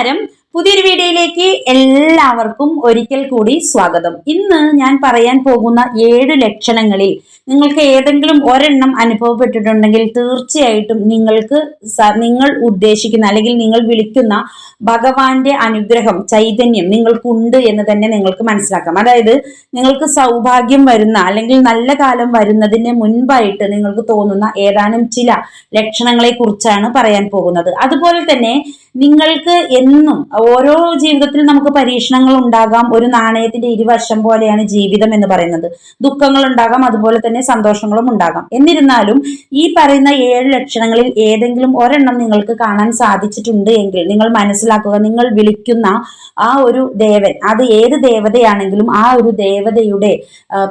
നമസ്കാരം പുതിയൊരു വീഡിയോയിലേക്ക് എല്ലാവർക്കും ഒരിക്കൽ കൂടി സ്വാഗതം. ഇന്ന് ഞാൻ പറയാൻ പോകുന്ന ഏഴ് ലക്ഷണങ്ങളിൽ നിങ്ങൾക്ക് ഏതെങ്കിലും ഒരെണ്ണം അനുഭവപ്പെട്ടിട്ടുണ്ടെങ്കിൽ തീർച്ചയായിട്ടും നിങ്ങൾക്ക് നിങ്ങൾ ഉദ്ദേശിക്കുന്ന അല്ലെങ്കിൽ നിങ്ങൾ വിളിക്കുന്ന ഭഗവാന്റെ അനുഗ്രഹം ചൈതന്യം നിങ്ങൾക്കുണ്ട് എന്ന് തന്നെ നിങ്ങൾക്ക് മനസ്സിലാക്കാം. അതായത് നിങ്ങൾക്ക് സൗഭാഗ്യം വരുന്ന അല്ലെങ്കിൽ നല്ല കാലം വരുന്നതിന് മുൻപായിട്ട് നിങ്ങൾക്ക് തോന്നുന്ന ഏതാനും ചില ലക്ഷണങ്ങളെ കുറിച്ചാണ് പറയാൻ പോകുന്നത്. അതുപോലെ തന്നെ നിങ്ങൾക്ക് എന്നും ഓരോ ജീവിതത്തിലും നമുക്ക് പരീക്ഷണങ്ങൾ ഉണ്ടാകാം. ഒരു നാണയത്തിന്റെ ഇരുവശം പോലെയാണ് ജീവിതം എന്ന് പറയുന്നത്. ദുഃഖങ്ങൾ ഉണ്ടാകാം അതുപോലെ തന്നെ സന്തോഷങ്ങളും ഉണ്ടാകാം. എന്നിരുന്നാലും ഈ പറയുന്ന ഏഴ് ലക്ഷണങ്ങളിൽ ഏതെങ്കിലും ഒരെണ്ണം നിങ്ങൾക്ക് കാണാൻ സാധിച്ചിട്ടുണ്ട് എങ്കിൽ നിങ്ങൾ മനസ്സിലാക്കുക നിങ്ങൾ വിളിക്കുന്ന ആ ഒരു ദേവൻ അത് ഏത് ദേവതയാണെങ്കിലും ആ ഒരു ദേവതയുടെ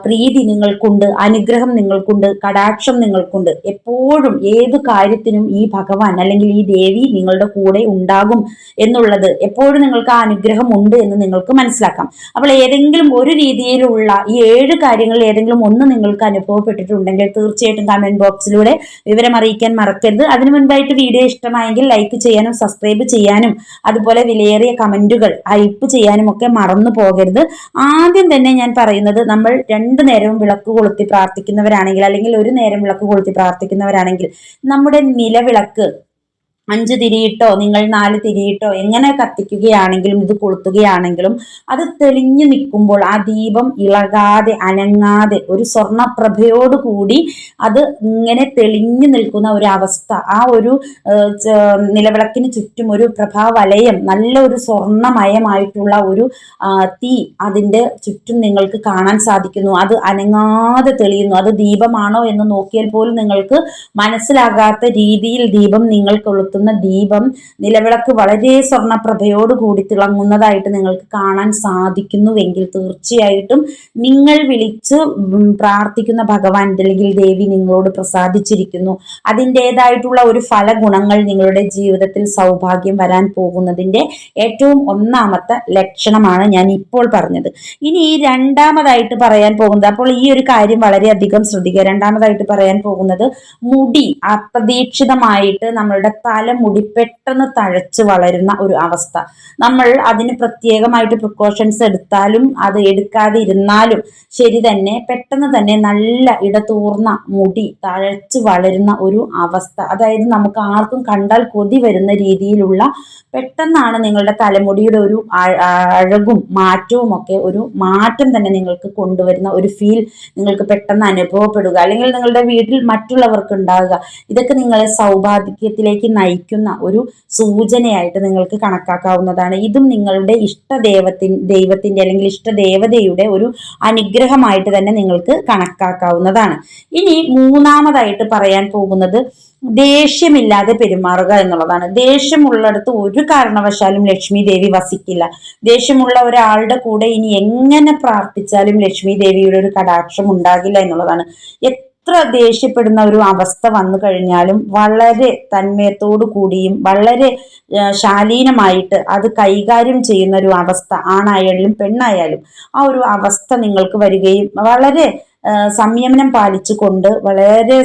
പ്രീതി നിങ്ങൾക്കുണ്ട് അനുഗ്രഹം നിങ്ങൾക്കുണ്ട് കടാക്ഷം നിങ്ങൾക്കുണ്ട്. എപ്പോഴും ഏത് കാര്യത്തിനും ഈ ഭഗവാൻ അല്ലെങ്കിൽ ഈ ദേവി നിങ്ങളുടെ കൂടെ ഉണ്ടാകും എന്നുള്ളത് എപ്പോഴും നിങ്ങൾക്ക് ആ അനുഗ്രഹം ഉണ്ട് എന്ന് നിങ്ങൾക്ക് മനസ്സിലാക്കാം. അപ്പോൾ ഏതെങ്കിലും ഒരു രീതിയിലുള്ള ഈ ഏഴ് കാര്യങ്ങളിൽ ഏതെങ്കിലും ഒന്ന് നിങ്ങൾക്ക് അനുഭവപ്പെട്ടിട്ടുണ്ടെങ്കിൽ തീർച്ചയായിട്ടും കമന്റ് ബോക്സിലൂടെ വിവരം അറിയിക്കാൻ മറക്കരുത്. അതിനു മുൻപായിട്ട് വീഡിയോ ഇഷ്ടമായെങ്കിൽ ലൈക്ക് ചെയ്യാനും സബ്സ്ക്രൈബ് ചെയ്യാനും അതുപോലെ വിലയേറിയ കമന്റുകൾ ഹൈപ്പ് ചെയ്യാനും ഒക്കെ മറന്നു പോകരുത്. ആദ്യം തന്നെ ഞാൻ പറയുന്നത് നമ്മൾ രണ്ടു നേരവും വിളക്ക് കൊളുത്തി പ്രാർത്ഥിക്കുന്നവരാണെങ്കിൽ അല്ലെങ്കിൽ ഒരു നേരം വിളക്ക് കൊളുത്തി പ്രാർത്ഥിക്കുന്നവരാണെങ്കിൽ നമ്മുടെ നിലവിളക്ക് അഞ്ച് തിരിയിട്ടോ നിങ്ങൾ നാല് തിരിയിട്ടോ എങ്ങനെ കത്തിക്കുകയാണെങ്കിലും ഇത് കൊളുത്തുകയാണെങ്കിലും അത് തെളിഞ്ഞു നിൽക്കുമ്പോൾ ആ ദീപം ഇളകാതെ അനങ്ങാതെ ഒരു സ്വർണപ്രഭയോട് കൂടി അത് ഇങ്ങനെ തെളിഞ്ഞു നിൽക്കുന്ന ഒരു അവസ്ഥ. ആ ഒരു നിലവിളക്കിന് ചുറ്റും ഒരു പ്രഭാവലയം നല്ല ഒരു സ്വർണമയമായിട്ടുള്ള ഒരു തീ അതിന്റെ ചുറ്റും നിങ്ങൾക്ക് കാണാൻ സാധിക്കുന്നു. അത് അനങ്ങാതെ തെളിയുന്നു. അത് ദീപമാണോ എന്ന് നോക്കിയാൽ പോലും നിങ്ങൾക്ക് മനസ്സിലാകാത്ത രീതിയിൽ ദീപം നിങ്ങൾ കൊളുത്തുന്നു. കത്തുന്ന ദീപം നിലവിളക്ക് വളരെ സ്വർണപ്രഭയോട് കൂടി തിളങ്ങുന്നതായിട്ട് നിങ്ങൾക്ക് കാണാൻ സാധിക്കുന്നുവെങ്കിൽ തീർച്ചയായിട്ടും നിങ്ങൾ വിളിച്ച് പ്രാർത്ഥിക്കുന്ന ഭഗവാൻ അല്ലെങ്കിൽ ദേവി നിങ്ങളോട് പ്രസാദിച്ചിരിക്കുന്നു. അതിന്റെതായിട്ടുള്ള ഒരു ഫലഗുണങ്ങൾ നിങ്ങളുടെ ജീവിതത്തിൽ സൗഭാഗ്യം വരാൻ പോകുന്നതിന്റെ ഏറ്റവും ഒന്നാമത്തെ ലക്ഷണമാണ് ഞാൻ ഇപ്പോൾ പറഞ്ഞത്. ഇനി ഈ രണ്ടാമതായിട്ട് പറയാൻ പോകുന്നത് അപ്പോൾ ഈ ഒരു കാര്യം വളരെയധികം ശ്രദ്ധിക്കുക. രണ്ടാമതായിട്ട് പറയാൻ പോകുന്നത് മുടി അപ്രതീക്ഷിതമായിട്ട് നമ്മളുടെ തല മുടി പെട്ടെന്ന് തഴച്ച് വളരുന്ന ഒരു അവസ്ഥ. നമ്മൾ അതിന് പ്രത്യേകമായിട്ട് പ്രിക്കോഷൻസ് എടുത്താലും അത് എടുക്കാതെ ഇരുന്നാലും ശരി തന്നെ പെട്ടെന്ന് തന്നെ നല്ല ഇടതൂർന്ന മുടി തഴച്ച് വളരുന്ന ഒരു അവസ്ഥ. അതായത് നമുക്ക് ആർക്കും കണ്ടാൽ കൊതി വരുന്ന രീതിയിലുള്ള പെട്ടെന്നാണ് നിങ്ങളുടെ തലമുടിയുടെ ഒരു അഴകും മാറ്റവും ഒക്കെ ഒരു മാറ്റം തന്നെ നിങ്ങൾക്ക് കൊണ്ടുവരുന്ന ഒരു ഫീൽ നിങ്ങൾക്ക് പെട്ടെന്ന് അനുഭവപ്പെടുക. അല്ലെങ്കിൽ നിങ്ങളുടെ വീട്ടിൽ മറ്റുള്ളവർക്ക് ഉണ്ടാകുക. ഇതൊക്കെ നിങ്ങളെ സൗഭാഗ്യത്തിലേക്ക് നയിക്കുന്ന ഒരു സൂചനയായിട്ട് നിങ്ങൾക്ക് കണക്കാക്കാവുന്നതാണ്. ഇതും നിങ്ങളുടെ ഇഷ്ട ഇഷ്ടദേവത്തിൻ ദൈവത്തിന്റെ അല്ലെങ്കിൽ ഇഷ്ട ദേവതയുടെ ഒരു അനുഗ്രഹമായിട്ട് തന്നെ നിങ്ങൾക്ക് കണക്കാക്കാവുന്നതാണ്. ഇനി മൂന്നാമതായിട്ട് പറയാൻ പോകുന്നത് ദേഷ്യമില്ലാതെ പെരുമാറുക എന്നുള്ളതാണ്. ദേഷ്യമുള്ളിടത്ത് ഒരു കാരണവശാലും ലക്ഷ്മി ദേവി വസിക്കില്ല. ദേഷ്യമുള്ള ഒരാളുടെ കൂടെ ഇനി എങ്ങനെ പ്രാർത്ഥിച്ചാലും ലക്ഷ്മി ദേവിയുടെ ഒരു കടാക്ഷം ഉണ്ടാകില്ല എന്നുള്ളതാണ്. എത്ര ദേഷ്യപ്പെടുന്ന ഒരു അവസ്ഥ വന്നു കഴിഞ്ഞാലും വളരെ തന്മയത്തോടു കൂടിയും വളരെ ശാലീനമായിട്ട് അത് കൈകാര്യം ചെയ്യുന്ന ഒരു അവസ്ഥ ആണായാലും പെണ്ണായാലും ആ ഒരു അവസ്ഥ നിങ്ങൾക്ക് വരികയും വളരെ സംയമനം പാലിച്ചുകൊണ്ട് വളരെ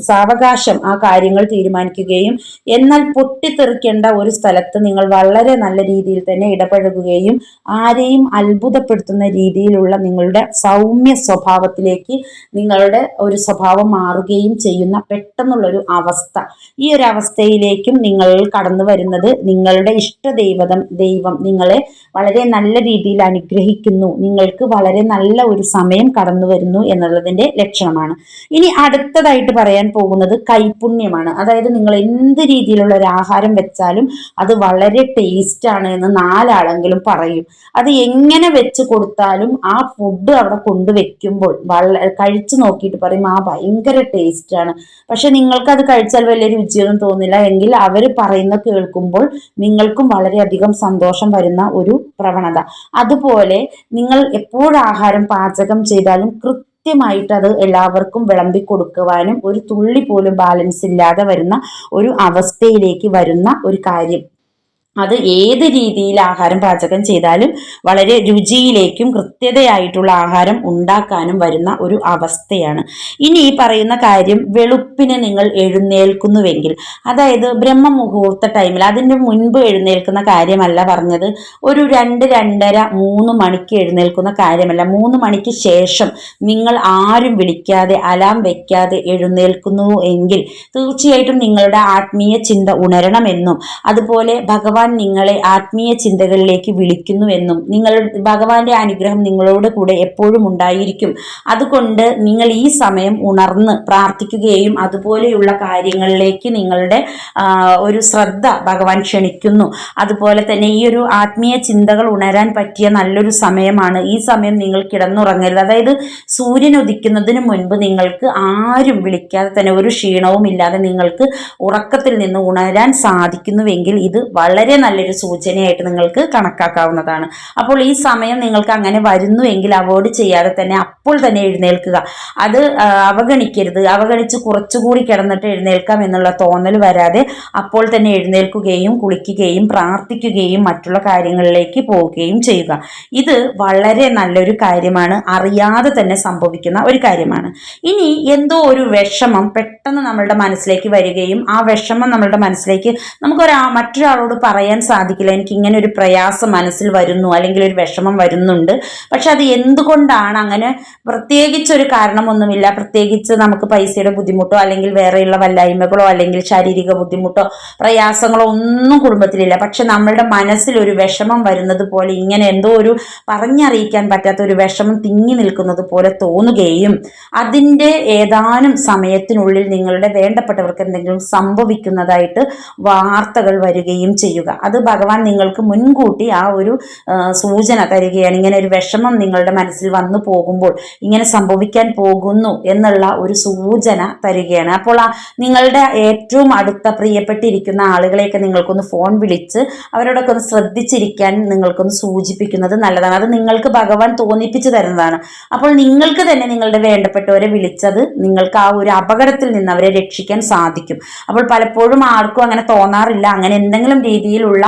സാവകാശം ആ കാര്യങ്ങൾ തീരുമാനിക്കുകയും എന്നാൽ പൊട്ടിത്തെറിക്കേണ്ട ഒരു സ്ഥലത്ത് നിങ്ങൾ വളരെ നല്ല രീതിയിൽ തന്നെ ഇടപഴകുകയും ആരെയും അത്ഭുതപ്പെടുത്തുന്ന രീതിയിലുള്ള നിങ്ങളുടെ സൗമ്യ സ്വഭാവത്തിലേക്ക് നിങ്ങളുടെ ഒരു സ്വഭാവം മാറുകയും ചെയ്യുന്ന പെട്ടെന്നുള്ളൊരു അവസ്ഥ. ഈ ഒരു അവസ്ഥയിലേക്കും നിങ്ങൾ കടന്നു വരുന്നത് നിങ്ങളുടെ ഇഷ്ട ദൈവതം ദൈവം നിങ്ങളെ വളരെ നല്ല രീതിയിൽ അനുഗ്രഹിക്കുന്നു. നിങ്ങൾക്ക് വളരെ നല്ല ഒരു സമയം കടന്നു കടന്നു വരുന്നു എന്നുള്ളതിന്റെ ലക്ഷണമാണ്. ഇനി അടുത്തതായിട്ട് പറയാൻ പോകുന്നത് കൈപുണ്യമാണ്. അതായത് നിങ്ങൾ എന്ത് രീതിയിലുള്ള ഒരു ആഹാരം വെച്ചാലും അത് വളരെ ടേസ്റ്റ് ആണ് എന്ന് നാലാളെങ്കിലും പറയും. അത് എങ്ങനെ വെച്ച് കൊടുത്താലും ആ ഫുഡ് അവിടെ കൊണ്ടുവെക്കുമ്പോൾ വളരെ കഴിച്ചു നോക്കിയിട്ട് പറയും ആ ഭയങ്കര ടേസ്റ്റ് ആണ്. പക്ഷെ നിങ്ങൾക്ക് അത് കഴിച്ചാൽ വലിയ രുചിയൊന്നും തോന്നില്ല എങ്കിൽ അവർ പറയുന്ന കേൾക്കുമ്പോൾ നിങ്ങൾക്കും വളരെയധികം സന്തോഷം വരുന്ന ഒരു പ്രവണത. അതുപോലെ നിങ്ങൾ എപ്പോഴും ആഹാരം പാചകം ചെയ്താലും ചെയ്യാനും കൃത്യമായിട്ട് അത് എല്ലാവർക്കും വിളമ്പി കൊടുക്കുവാനും ഒരു തുള്ളി പോലും ബാലൻസ് ഇല്ലാതെ വരുന്ന ഒരു അവസ്ഥയിലേക്ക് വരുന്ന ഒരു കാര്യം. അത് ഏത് രീതിയിൽ ആഹാരം പാചകം ചെയ്താലും വളരെ രുചിയിലേക്കും കൃത്യതയായിട്ടുള്ള ആഹാരം ഉണ്ടാക്കാനും വരുന്ന ഒരു അവസ്ഥയാണ്. ഇനി ഈ പറയുന്ന കാര്യം വെളുപ്പിന് നിങ്ങൾ എഴുന്നേൽക്കുന്നുവെങ്കിൽ അതായത് ബ്രഹ്മ മുഹൂർത്ത ടൈമിൽ അതിന്റെ മുൻപ് എഴുന്നേൽക്കുന്ന കാര്യമല്ല പറഞ്ഞത് ഒരു രണ്ട് രണ്ടര മൂന്ന് മണിക്ക് എഴുന്നേൽക്കുന്ന കാര്യമല്ല. മൂന്ന് മണിക്ക് ശേഷം നിങ്ങൾ ആരും വിളിക്കാതെ അലാം വെക്കാതെ എഴുന്നേൽക്കുന്നു എങ്കിൽ തീർച്ചയായിട്ടും നിങ്ങളുടെ ആത്മീയ ചിന്ത ഉണരണമെന്നും അതുപോലെ ഭഗവാൻ നിങ്ങളെ ആത്മീയ ചിന്തകളിലേക്ക് വിളിക്കുന്നുവെന്നും നിങ്ങൾ ഭഗവാന്റെ അനുഗ്രഹം നിങ്ങളോട് കൂടെ എപ്പോഴും ഉണ്ടായിരിക്കും. അതുകൊണ്ട് നിങ്ങൾ ഈ സമയം ഉണർന്ന് പ്രാർത്ഥിക്കുകയും അതുപോലെയുള്ള കാര്യങ്ങളിലേക്ക് നിങ്ങളുടെ ഒരു ശ്രദ്ധ ഭഗവാൻ ക്ഷണിക്കുന്നു. അതുപോലെ തന്നെ ഈ ഒരു ആത്മീയ ചിന്തകൾ ഉണരാൻ പറ്റിയ നല്ലൊരു സമയമാണ്. ഈ സമയം നിങ്ങൾ കിടന്നുറങ്ങരുത്. അതായത് സൂര്യൻ ഉദിക്കുന്നതിന് മുൻപ് നിങ്ങൾക്ക് ആരും വിളിക്കാതെ തന്നെ ഒരു ക്ഷീണവും ഇല്ലാതെ നിങ്ങൾക്ക് ഉറക്കത്തിൽ നിന്ന് ഉണരാൻ സാധിക്കുന്നുവെങ്കിൽ ഇത് വളരെ നല്ലൊരു സൂചനയായിട്ട് നിങ്ങൾക്ക് കണക്കാക്കാവുന്നതാണ്. അപ്പോൾ ഈ സമയം നിങ്ങൾക്ക് അങ്ങനെ വരുന്നു എങ്കിൽ അവോയ്ഡ് ചെയ്യാതെ തന്നെ അപ്പോൾ തന്നെ എഴുന്നേൽക്കുക. അത് അവഗണിക്കരുത്. അവഗണിച്ച് കുറച്ചുകൂടി കിടന്നിട്ട് എഴുന്നേൽക്കാം എന്നുള്ള തോന്നൽ വരാതെ അപ്പോൾ തന്നെ എഴുന്നേൽക്കുകയും കുളിക്കുകയും പ്രാർത്ഥിക്കുകയും മറ്റുള്ള കാര്യങ്ങളിലേക്ക് പോവുകയും ചെയ്യുക. ഇത് വളരെ നല്ലൊരു കാര്യമാണ്. അറിയാതെ തന്നെ സംഭവിക്കുന്ന ഒരു കാര്യമാണ്. ഇനി എന്തോ ഒരു വിഷമം പെട്ടെന്ന് നമ്മളുടെ മനസ്സിലേക്ക് വരികയും ആ വിഷമം നമ്മളുടെ മനസ്സിലേക്ക് നമുക്കൊരാ മറ്റൊരാളോട് പറയാൻ സാധിക്കില്ല. എനിക്ക് ഇങ്ങനെ ഒരു പ്രയാസം മനസ്സിൽ വരുന്നു അല്ലെങ്കിൽ ഒരു വിഷമം വരുന്നുണ്ട്. പക്ഷെ അത് എന്തുകൊണ്ടാണ് അങ്ങനെ പ്രത്യേകിച്ച് ഒരു കാരണമൊന്നുമില്ല. പ്രത്യേകിച്ച് നമുക്ക് പൈസയുടെ ബുദ്ധിമുട്ടോ അല്ലെങ്കിൽ വേറെയുള്ള വല്ലായ്മകളോ അല്ലെങ്കിൽ ശാരീരിക ബുദ്ധിമുട്ടോ പ്രയാസങ്ങളോ ഒന്നും കുടുംബത്തിലില്ല. പക്ഷെ നമ്മളുടെ മനസ്സിൽ ഒരു വിഷമം വരുന്നത് പോലെ ഇങ്ങനെ എന്തോ ഒരു പറഞ്ഞറിയിക്കാൻ പറ്റാത്ത ഒരു വിഷമം തിങ്ങി നിൽക്കുന്നത് പോലെ തോന്നുകയും അതിന്റെ ഏതാനും സമയത്തിനുള്ളിൽ നിങ്ങളുടെ വേണ്ടപ്പെട്ടവർക്ക് എന്തെങ്കിലും സംഭവിക്കുന്നതായിട്ട് വാർത്തകൾ വരികയും ചെയ്യുക. അത് ഭഗവാൻ നിങ്ങൾക്ക് മുൻകൂട്ടി ആ ഒരു സൂചന തരികയാണ്. ഇങ്ങനെ ഒരു വിഷമം നിങ്ങളുടെ മനസ്സിൽ വന്നു പോകുമ്പോൾ ഇങ്ങനെ സംഭവിക്കാൻ പോകുന്നു എന്നുള്ള ഒരു സൂചന തരികയാണ്. അപ്പോൾ ആ നിങ്ങളുടെ ഏറ്റവും അടുത്ത പ്രിയപ്പെട്ടിരിക്കുന്ന ആളുകളെയൊക്കെ നിങ്ങൾക്കൊന്ന് ഫോൺ വിളിച്ച് അവരോടൊക്കെ ഒന്ന് ശ്രദ്ധിച്ചിരിക്കാൻ നിങ്ങൾക്കൊന്ന് സൂചിപ്പിക്കുന്നത് നല്ലതാണ്. അത് നിങ്ങൾക്ക് ഭഗവാൻ തോന്നിപ്പിച്ചു തരുന്നതാണ്. അപ്പോൾ നിങ്ങൾക്ക് തന്നെ നിങ്ങളുടെ വേണ്ടപ്പെട്ടവരെ വിളിച്ചത് നിങ്ങൾക്ക് ആ ഒരു അപകടത്തിൽ നിന്ന് അവരെ രക്ഷിക്കാൻ സാധിക്കും. അപ്പോൾ പലപ്പോഴും ആർക്കും അങ്ങനെ തോന്നാറില്ല. അങ്ങനെ എന്തെങ്കിലും രീതിയിലുള്ള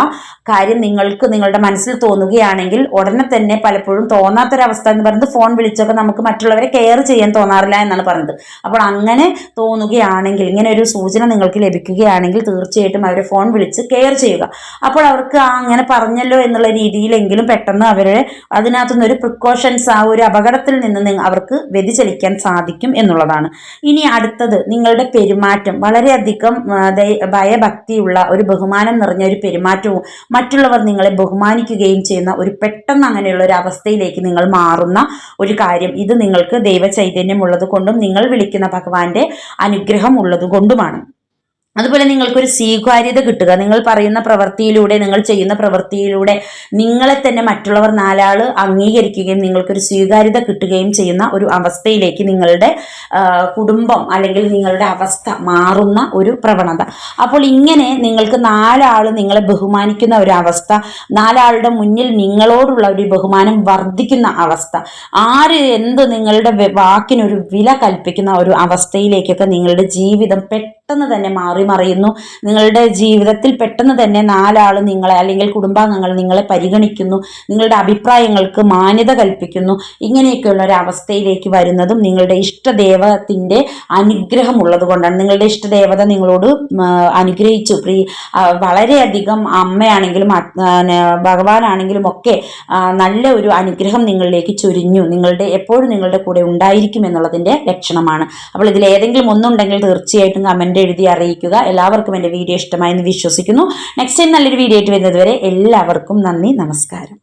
കാര്യം നിങ്ങൾക്ക് നിങ്ങളുടെ മനസ്സിൽ തോന്നുകയാണെങ്കിൽ ഉടനെ തന്നെ പലപ്പോഴും തോന്നാത്തൊരവസ്ഥ എന്ന് പറയുന്നത് ഫോൺ വിളിച്ചൊക്കെ നമുക്ക് മറ്റുള്ളവരെ കെയർ ചെയ്യാൻ തോന്നാറില്ല എന്നാണ് പറഞ്ഞത്. അപ്പോൾ അങ്ങനെ തോന്നുകയാണെങ്കിൽ ഇങ്ങനെ ഒരു സൂചന നിങ്ങൾക്ക് ലഭിക്കുകയാണെങ്കിൽ തീർച്ചയായിട്ടും അവരെ ഫോൺ വിളിച്ച് കെയർ ചെയ്യുക. അപ്പോൾ അവർക്ക് അങ്ങനെ പറഞ്ഞല്ലോ എന്നുള്ള രീതിയിലെങ്കിലും പെട്ടെന്ന് അവരെ അതിനകത്തുനിന്ന് ഒരു പ്രിക്കോഷൻസ് ആ ഒരു അപകടത്തിൽ നിന്ന് അവർക്ക് വ്യതിചലിക്കാൻ സാധിക്കും എന്നുള്ളതാണ്. ഇനി അടുത്തത് നിങ്ങളുടെ പെരുമാറ്റം. വളരെയധികം ഭയഭക്തിയുള്ള ഒരു ബഹുമാനം നിറഞ്ഞ ഒരു പെരുമാറ്റവും മറ്റുള്ളവർ നിങ്ങളെ ബഹുമാനിക്കുകയും ചെയ്യുന്ന ഒരു പെട്ടെന്ന് അങ്ങനെയുള്ള ഒരു അവസ്ഥയിലേക്ക് നിങ്ങൾ മാറുന്ന ഒരു കാര്യം ഇത് നിങ്ങൾക്ക് ദൈവ ചൈതന്യം ഉള്ളത് കൊണ്ടും നിങ്ങൾ വിളിക്കുന്ന ഭഗവാന്റെ അനുഗ്രഹം ഉള്ളത് കൊണ്ടുമാണ് അതുപോലെ നിങ്ങൾക്കൊരു സ്വീകാര്യത കിട്ടുക. നിങ്ങൾ പറയുന്ന പ്രവൃത്തിയിലൂടെ നിങ്ങൾ ചെയ്യുന്ന പ്രവൃത്തിയിലൂടെ നിങ്ങളെ തന്നെ മറ്റുള്ളവർ നാലാൾ അംഗീകരിക്കുകയും നിങ്ങൾക്കൊരു സ്വീകാര്യത കിട്ടുകയും ചെയ്യുന്ന ഒരു അവസ്ഥയിലേക്ക് നിങ്ങളുടെ കുടുംബം അല്ലെങ്കിൽ നിങ്ങളുടെ അവസ്ഥ മാറുന്ന ഒരു പ്രവണത. അപ്പോൾ ഇങ്ങനെ നിങ്ങൾക്ക് നാലാൾ നിങ്ങളെ ബഹുമാനിക്കുന്ന ഒരു അവസ്ഥ നാലാളുടെ മുന്നിൽ നിങ്ങളോടുള്ള ഒരു ബഹുമാനം വർദ്ധിക്കുന്ന അവസ്ഥ ആര് എന്ത് നിങ്ങളുടെ വാക്കിനൊരു വില കൽപ്പിക്കുന്ന ഒരു അവസ്ഥയിലേക്കൊക്കെ നിങ്ങളുടെ ജീവിതം പെട്ടെന്ന് തന്നെ മാറി മറിയുന്നു. നിങ്ങളുടെ ജീവിതത്തിൽ പെട്ടെന്ന് തന്നെ നാലാൾ നിങ്ങളെ അല്ലെങ്കിൽ കുടുംബാംഗങ്ങൾ നിങ്ങളെ പരിഗണിക്കുന്നു. നിങ്ങളുടെ അഭിപ്രായങ്ങൾക്ക് മാന്യത കൽപ്പിക്കുന്നു. ഇങ്ങനെയൊക്കെയുള്ള ഒരു അവസ്ഥയിലേക്ക് വരുന്നതും നിങ്ങളുടെ ഇഷ്ടദേവത്തിന്റെ അനുഗ്രഹമുള്ളത് കൊണ്ടാണ് നിങ്ങളുടെ ഇഷ്ടദേവത നിങ്ങളോട് അനുഗ്രഹിച്ചു. പ്രീ വളരെയധികം അമ്മയാണെങ്കിലും ഭഗവാനാണെങ്കിലും ഒക്കെ നല്ല ഒരു അനുഗ്രഹം നിങ്ങളിലേക്ക് ചൊരിഞ്ഞു. നിങ്ങളുടെ എപ്പോഴും നിങ്ങളുടെ കൂടെ ഉണ്ടായിരിക്കും എന്നുള്ളതിന്റെ ലക്ഷണമാണ്. അപ്പോൾ ഇതിൽ ഏതെങ്കിലും ഒന്നുണ്ടെങ്കിൽ തീർച്ചയായിട്ടും കമന്റ് എഴുതി അറിയിക്കുക. എല്ലാവർക്കും എന്റെ വീഡിയോ ഇഷ്ടമായെന്ന് വിശ്വസിക്കുന്നു. നെക്സ്റ്റ് ടൈം നല്ലൊരു വീഡിയോ ആയിട്ട് വരുന്നത് വരെ എല്ലാവർക്കും നന്ദി നമസ്കാരം.